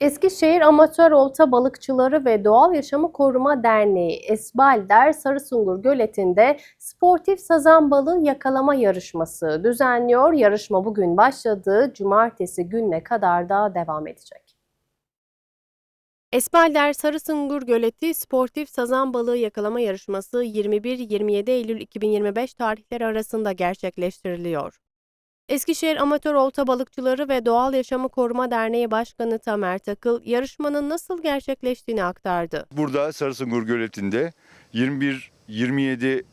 Eskişehir Amatör Olta Balıkçıları ve Doğal Yaşamı Koruma Derneği Esbalder Sarısungur Göleti'nde sportif sazan balığı yakalama yarışması düzenliyor. Yarışma bugün başladı. Cumartesi gününe kadar da devam edecek. Esbalder Sarısungur Göleti Sportif Sazan Balığı Yakalama Yarışması 21-27 Eylül 2025 tarihleri arasında gerçekleştiriliyor. Eskişehir Amatör Olta Balıkçıları ve Doğal Yaşamı Koruma Derneği Başkanı Tamer Takıl, yarışmanın nasıl gerçekleştiğini aktardı. Burada Sarısungur Göleti'nde 21-27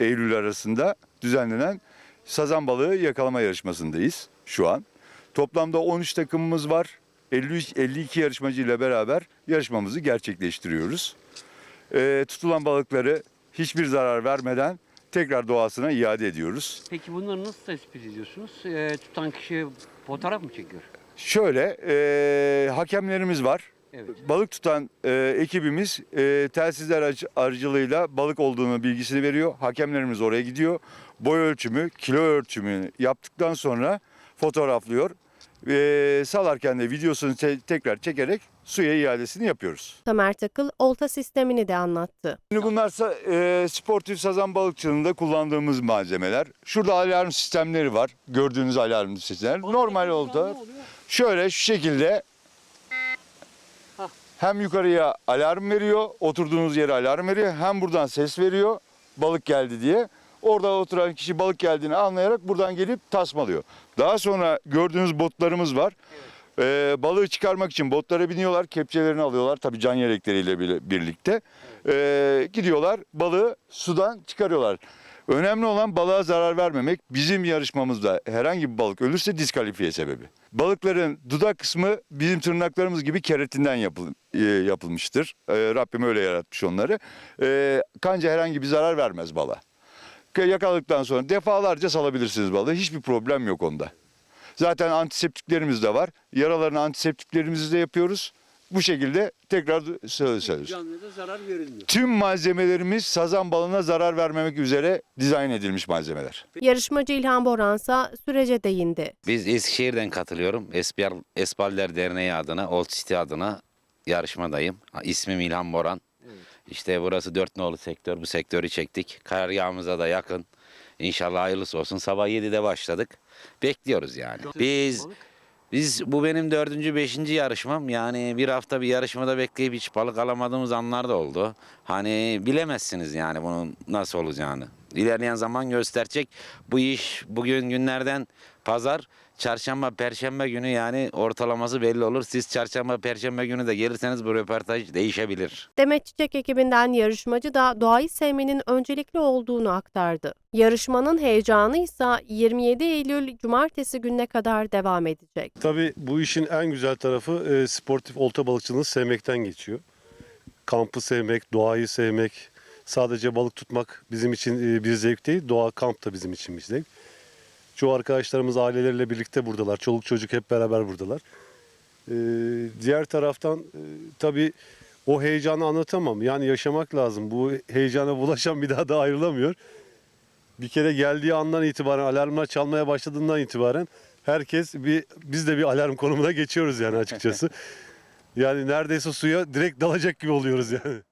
Eylül arasında düzenlenen sazan balığı yakalama yarışmasındayız şu an. Toplamda 13 takımımız var. 53 52 yarışmacı ile beraber yarışmamızı gerçekleştiriyoruz. Ee, tutulan balıkları hiçbir zarar vermeden tekrar doğasına iade ediyoruz. Peki bunları nasıl tespit ediyorsunuz? Ee, tutan kişi fotoğraf mı çekiyor? Şöyle e, hakemlerimiz var. Evet. Balık tutan e, ekibimiz e, telsizler aracı- aracılığıyla balık olduğunu bilgisini veriyor. Hakemlerimiz oraya gidiyor. Boy ölçümü, kilo ölçümü yaptıktan sonra fotoğraflıyor. E, salarken de videosunu te- tekrar çekerek suya iadesini yapıyoruz. Tamer Takıl, olta sistemini de anlattı. Şimdi bunlar sa- e, sportif sazan balıkçılığında kullandığımız malzemeler. Şurada alarm sistemleri var. Gördüğünüz alarm sistemleri. Normal olta. Şöyle şu şekilde Hah. hem yukarıya alarm veriyor, oturduğunuz yere alarm veriyor, hem buradan ses veriyor balık geldi diye. Orada oturan kişi balık geldiğini anlayarak buradan gelip tasmalıyor. Daha sonra gördüğünüz botlarımız var. Ee, balığı çıkarmak için botlara biniyorlar, kepçelerini alıyorlar tabii can yelekleriyle birlikte. Ee, gidiyorlar, balığı sudan çıkarıyorlar. Önemli olan balığa zarar vermemek. Bizim yarışmamızda herhangi bir balık ölürse diskalifiye sebebi. Balıkların dudak kısmı bizim tırnaklarımız gibi keratinden yapıl- e, yapılmıştır. Ee, Rabbim öyle yaratmış onları. Ee, kanca herhangi bir zarar vermez balığa. Yakaladıktan sonra defalarca salabilirsiniz balığı. Hiçbir problem yok onda. Zaten antiseptiklerimiz de var. Yaralarını antiseptiklerimizi de yapıyoruz. Bu şekilde tekrar söylüyoruz. Canlıya da zarar verilmiyor. Tüm malzemelerimiz sazan balığına zarar vermemek üzere dizayn edilmiş malzemeler. Yarışmacı İlhan Boransa sürece değindi. Biz Eskişehir'den katılıyorum. Esbal, Esballer Derneği adına, Old City adına yarışmadayım. İsmim İlhan Boran. İşte burası dört nolu sektör. Bu sektörü çektik. Karargahımıza da yakın. İnşallah hayırlısı olsun. Sabah 7'de başladık. Bekliyoruz yani. Biz biz bu benim dördüncü, beşinci yarışmam. Yani bir hafta bir yarışmada bekleyip hiç balık alamadığımız anlar da oldu. Hani bilemezsiniz yani bunun nasıl olacağını. İlerleyen zaman gösterecek. Bu iş bugün günlerden pazar, çarşamba, perşembe günü yani ortalaması belli olur. Siz çarşamba, perşembe günü de gelirseniz bu röportaj değişebilir. Demet Çiçek ekibinden yarışmacı da doğayı sevmenin öncelikli olduğunu aktardı. Yarışmanın heyecanı ise 27 Eylül Cumartesi gününe kadar devam edecek. Tabii bu işin en güzel tarafı e, sportif olta balıkçılığını sevmekten geçiyor. Kampı sevmek, doğayı sevmek, sadece balık tutmak bizim için e, bir zevk değil, doğa kamp da bizim için bir zevk. Çoğu arkadaşlarımız aileleriyle birlikte buradalar, çoluk çocuk hep beraber buradalar. E, diğer taraftan e, tabii o heyecanı anlatamam. Yani yaşamak lazım. Bu heyecana bulaşan bir daha da ayrılamıyor. Bir kere geldiği andan itibaren alarmlar çalmaya başladığından itibaren herkes bir biz de bir alarm konumuna geçiyoruz yani açıkçası. Yani neredeyse suya direkt dalacak gibi oluyoruz yani.